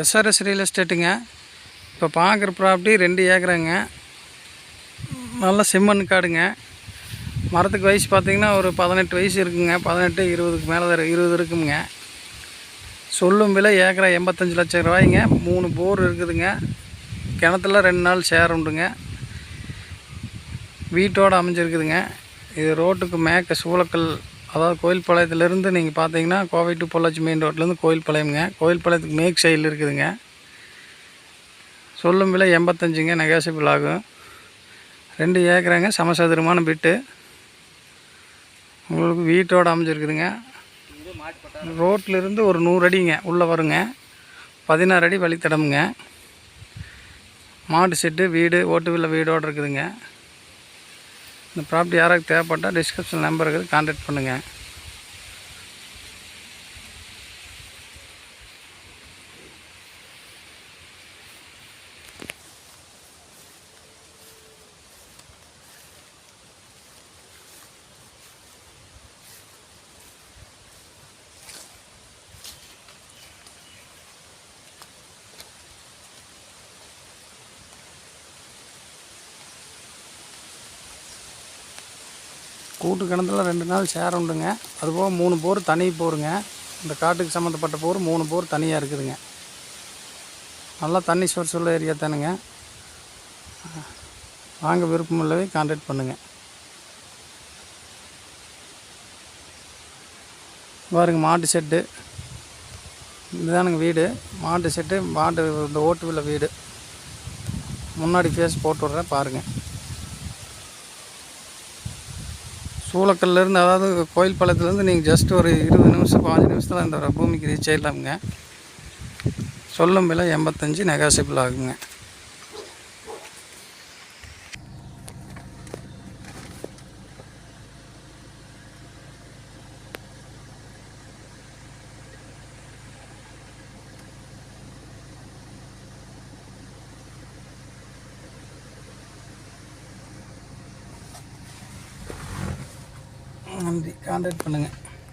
SRS real எஸ்டேட்டுங்க இப்போ பார்க்குற property ரெண்டு ஏக்கராங்க. நல்ல செம்மண் காடுங்க. மரத்துக்கு வயசு பார்த்தீங்கன்னா ஒரு பதினெட்டு வயசு இருக்குங்க. பதினெட்டு இருபதுக்கு மேலே தான் இருபது இருக்குங்க. சொல்லும் விலை ஏக்கரா எண்பத்தஞ்சு லட்சம் ரூபாய்ங்க. மூணு போர் இருக்குதுங்க. கிணத்துல ரெண்டு நாள் சேர் உண்டுங்க. வீட்டோடு அமைஞ்சிருக்குதுங்க. இது ரோட்டுக்கு மேக்க சூளக்கல் அதாவது கோயில் பாளையத்துலேருந்து நீங்கள் பார்த்தீங்கன்னா கோவை டு பொள்ளாச்சி மெயின் ரோட்லேருந்து கோயில் பாளையமுங்க கோயில் பாளையத்துக்கு மேக் சைடில் இருக்குதுங்க. சொல்லும் விலை எண்பத்தஞ்சுங்க நெகாசிபிள் ஆகும். ரெண்டு ஏக்கராங்க சமசதுரமான பிட்டு. உங்களுக்கு வீட்டோடு அமைஞ்சிருக்குதுங்க. ரோட்லேருந்து ஒரு நூறு அடிங்க உள்ளே வருங்க. பதினாறு அடி வழித்தடமுங்க. மாட்டு செட்டு வீடு ஓட்டு வில்ல வீடோடு இருக்குதுங்க. இந்த ப்ராப்பர்ட்டி யாராவது தேவைப்பட்டால் டிஸ்கிரிப்ஷன் நம்பர் இருக்குது கான்டாக்ட் பண்ணுங்கள் கூட்டு கிணத்துல ரெண்டு நாள் சேர் உண்டுங்க. அதுபோக மூணு போர் தனி போருங்க. இந்த காட்டுக்கு சம்மந்தப்பட்ட போர் மூணு போர் தனியாக இருக்குதுங்க. நல்லா தண்ணி சோர்ஸ் உள்ள ஏரியா தானுங்க. வாங்க விருப்பம் உள்ளவே கான்டாக்ட் பண்ணுங்கள் பாருங்க மாட்டு செட்டு. இதுதானுங்க வீடு. மாட்டு செட்டு மாட்டு இந்த ஓட்டு வீடு. முன்னாடி ஃபேஸ் போட்டு விட்றேன் பாருங்கள் சூளக்கல்லேருந்து அதாவது கோயில் பாளையத்துலேருந்து நீங்கள் ஜஸ்ட் ஒரு இருபது நிமிஷம் பாஞ்சு நிமிஷத்தில் இந்த பூமிக்கு ரீச் ஆகிடலாமுங்க சொல்லும் விலை எண்பத்தஞ்சு நெகாசிபிள் ஆகுங்க. நன்றி. கான்டாக்ட் பண்ணுங்கள்